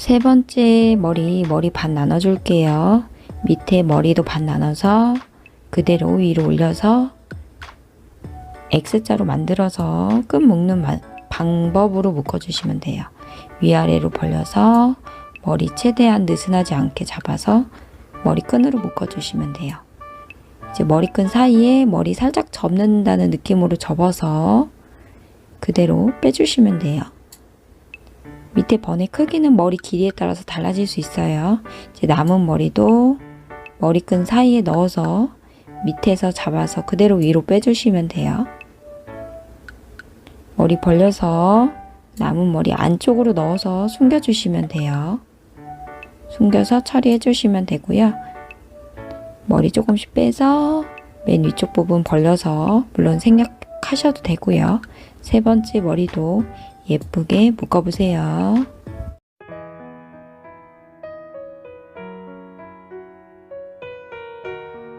세 번째 머리, 머리 반 나눠줄게요. 밑에 머리도 반 나눠서 그대로 위로 올려서 X자로 만들어서 끈 묶는 마- 방법으로 묶어주시면 돼요. 위아래로 벌려서 머리 최대한 느슨하지 않게 잡아서 머리끈으로 묶어주시면 돼요. 이제 머리끈 사이에 머리 살짝 접는다는 느낌으로 접어서 그대로 빼주시면 돼요. 밑에 번의 크기는 머리 길이에 따라서 달라질 수 있어요. 이제 남은 머리도 머리끈 사이에 넣어서 밑에서 잡아서 그대로 위로 빼주시면 돼요. 머리 벌려서 남은 머리 안쪽으로 넣어서 숨겨주시면 돼요. 숨겨서 처리해 주시면 되고요. 머리 조금씩 빼서 맨 위쪽 부분 벌려서 물론 생략하셔도 되고요. 세 번째 머리도 예쁘게 묶어보세요.